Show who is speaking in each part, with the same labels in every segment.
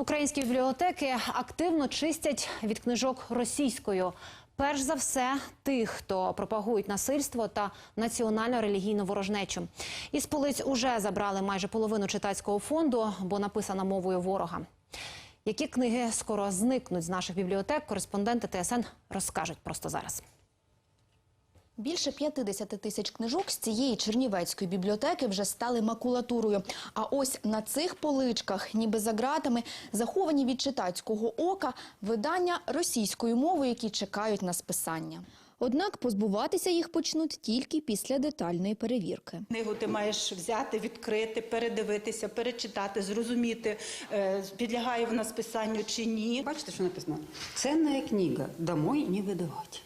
Speaker 1: Українські бібліотеки активно чистять від книжок російською. Перш за все, тих, хто пропагують насильство та національно-релігійну ворожнечу. Із полиць уже забрали майже половину читацького фонду, бо написана мовою ворога. Які книги скоро зникнуть з наших бібліотек, кореспонденти ТСН розкажуть просто зараз.
Speaker 2: Більше 50 тисяч книжок з цієї чернівецької бібліотеки вже стали макулатурою. А ось на цих поличках, ніби за ґратами, заховані від читацького ока видання російською мовою, які чекають на списання. Однак позбуватися їх почнуть тільки після детальної перевірки.
Speaker 3: Книгу ти маєш взяти, відкрити, передивитися, перечитати, зрозуміти, е, підлягає вона списанню чи ні.
Speaker 4: Бачите, що написано? Ценна книга домой не видавати.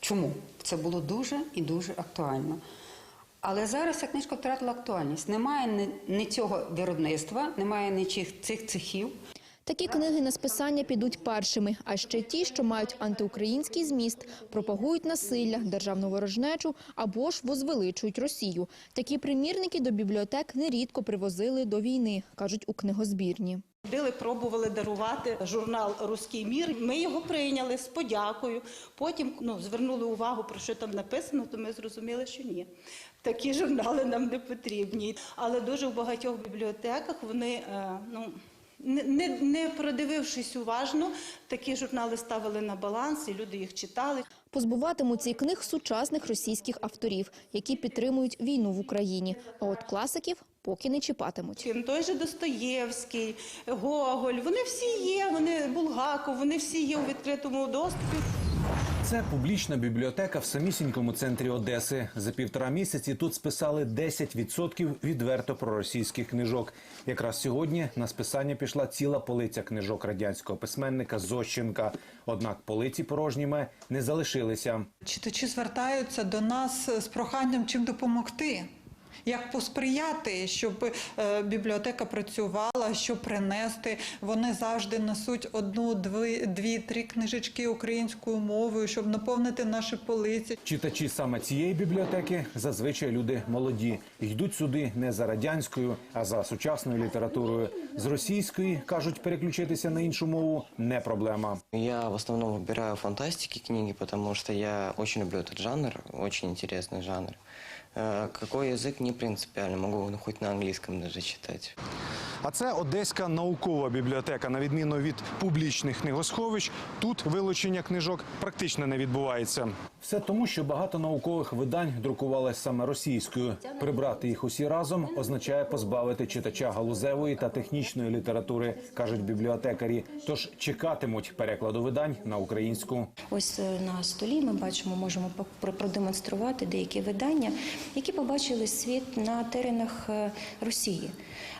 Speaker 4: Чому? Це було дуже і дуже актуально. Але зараз ця книжка втратила актуальність. Немає ні, цього виробництва, немає ні цих цехів.
Speaker 2: Такі книги на списання підуть першими, а ще ті, що мають антиукраїнський зміст, пропагують насилля, державну ворожнечу або ж возвеличують Росію. Такі примірники до бібліотек нерідко привозили до війни, кажуть у книгозбірні.
Speaker 3: Ходили, пробували дарувати журнал Руський мір. Ми його прийняли з подякою. Потім ну, звернули увагу, про що там написано, то ми зрозуміли, що ні. Такі журнали нам не потрібні. Але дуже в багатьох бібліотеках вони е, ну. Не, не, продивившись уважно, такі журнали ставили на баланс, і люди їх читали.
Speaker 2: Позбуватимуться і книг сучасних російських авторів, які підтримують війну в Україні. А от класиків поки не чіпатимуть.
Speaker 3: Він той же Достоєвський, Гоголь, вони всі є, вони Булгаков, вони всі є у відкритому доступі.
Speaker 5: Це публічна бібліотека в самісінькому центрі Одеси. За півтора місяці тут списали 10% відверто проросійських книжок. Якраз сьогодні на списання пішла ціла полиця книжок радянського письменника Зощенка. Однак полиці порожніми не залишилися.
Speaker 6: Читачі звертаються до нас з проханням чим допомогти Як посприяти, щоб е, бібліотека працювала, що принести. Вони завжди несуть одну, дві, дві, три книжечки українською мовою, щоб наповнити наші полиці.
Speaker 5: Читачі саме цієї бібліотеки зазвичай люди молоді. Йдуть сюди не за радянською, а за сучасною літературою. З російської кажуть, переключитися на іншу мову не проблема.
Speaker 7: Я в основном выбираю фантастики книги, потому что я очень люблю этот жанр, очень интересный жанр. Э, Какой язык не принципиально, могу ну, хоть на английском даже читать.
Speaker 8: А це Одеська наукова бібліотека. На відміну від публічних книгосховищ, тут вилучення книжок практично не відбувається.
Speaker 5: Все тому, що багато наукових видань друкувалось саме російською. Прибрати їх усі разом означає позбавити читача галузевої та технічної літератури, кажуть бібліотекарі. Тож чекатимуть перекладу видань на українську.
Speaker 9: Ось е, на столі ми бачимо, можемо продемонструвати деякі видання, які побачили світ на теренах е, Росії.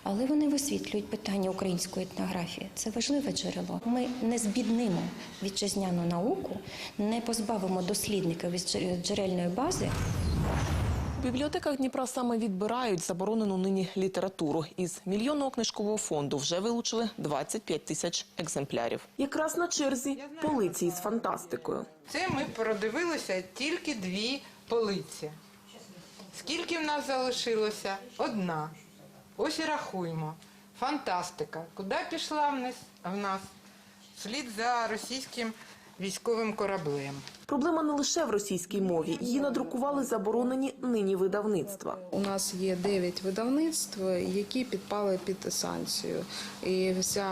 Speaker 9: Але вони висвітлюють питання української етнографії. Це важливе джерело. Ми не збіднимо вітчизняну науку, не позбавимо дослідника від джерельної бази.
Speaker 10: В бібліотеках Дніпра саме відбирають заборонену нині літературу. Із мільйонного книжкового фонду вже вилучили 25 тисяч екземплярів. Якраз на черзі полиці з фантастикою.
Speaker 11: Це ми продивилися тільки дві полиці. Скільки в нас залишилося? Одна. Ось і рахуємо. Фантастика. Куди пішла в нас? Слід за російським військовим кораблем.
Speaker 10: Проблема не лише в російській мові. Її надрукували заборонені нині видавництва.
Speaker 12: У нас є 9 видавництв, які підпали під санкцію. І вся,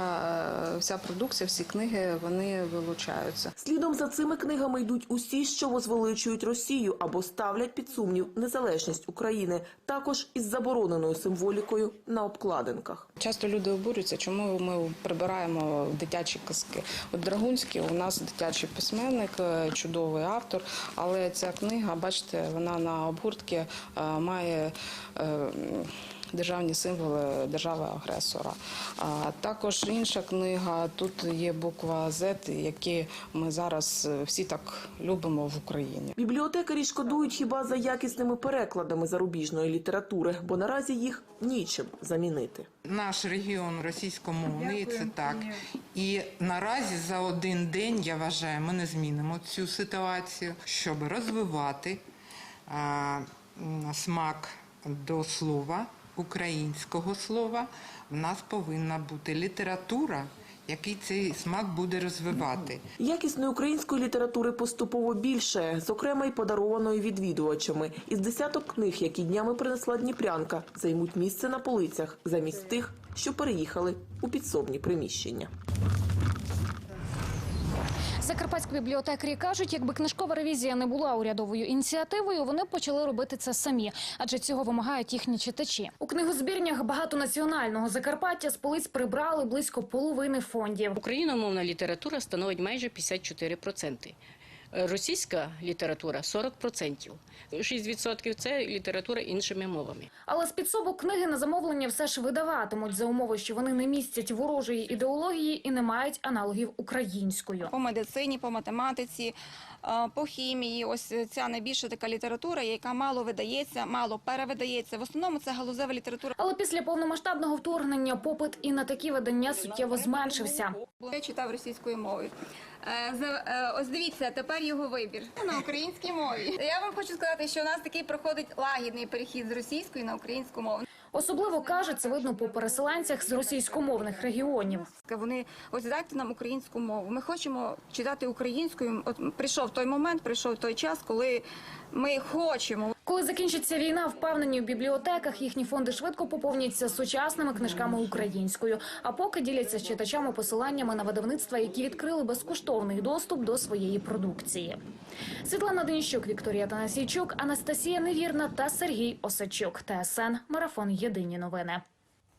Speaker 12: е, вся продукція, всі книги вони вилучаються.
Speaker 10: Слідом за цими книгами йдуть усі, що возвеличують Росію або ставлять під сумнів незалежність України, також із забороненою символікою на обкладинках.
Speaker 12: Часто люди обурюються, чому ми прибираємо дитячі казки. От Драгунський у нас дитячий письменник, е, чудовий автор, але ця книга, бачите, вона на обгортці е, має. Державні символи держави-агресора. А також інша книга. Тут є буква Z, які ми зараз е, всі так любимо в Україні.
Speaker 10: Бібліотекарі шкодують хіба за якісними перекладами зарубіжної літератури, бо наразі їх нічим замінити.
Speaker 11: Наш регіон російськомовний, це так. І наразі за один день, я вважаю, ми не змінимо цю ситуацію, щоб розвивати а, смак до слова, українського слова. В нас повинна бути література, який цей смак буде розвивати.
Speaker 10: Якісної української літератури поступово більше, зокрема й подарованої відвідувачами. Із десяток книг, які днями принесла Дніпрянка, займуть місце на полицях замість тих, що переїхали у підсобні приміщення.
Speaker 13: Закарпатські бібліотекарі кажуть, якби книжкова ревізія не була урядовою ініціативою, вони б почали робити це самі, адже цього вимагають їхні читачі. У книгозбірнях багатонаціонального Закарпаття з полиць прибрали близько половини фондів.
Speaker 14: Україномовна література становить майже 54%. Російська література 40%. 6% – це література іншими мовами.
Speaker 13: Але з підсобок книги на замовлення все ж видаватимуть за умови, що вони не містять ворожої ідеології і не мають аналогів українською.
Speaker 15: по медицині, по математиці, е, по хімії. Ось ця найбільша така література, яка мало видається, мало перевидається. В основному це галузева література.
Speaker 13: Але після повномасштабного вторгнення попит і на такі видання суттєво зменшився.
Speaker 15: Я читав російською мовою. Е, е, Ось дивіться, тепер його вибір на українській мові. Я вам хочу сказати, що у нас такий проходить лагідний перехід з російської на українську мову.
Speaker 13: Особливо каже, це видно по переселенцях з російськомовних регіонів.
Speaker 15: Вони ось дайте нам українську мову. Ми хочемо читати українською. От прийшов той момент, прийшов той час, коли ми хочемо.
Speaker 13: Коли закінчиться війна, впевнені в бібліотеках їхні фонди швидко поповняться сучасними книжками українською. А поки діляться з читачами посиланнями на видавництва, які відкрили безкоштовний доступ до своєї продукції. Світлана Денищук, Вікторія Танасійчук, Анастасія Невірна та Сергій Осачук. ТСН Марафон. Єдині новини.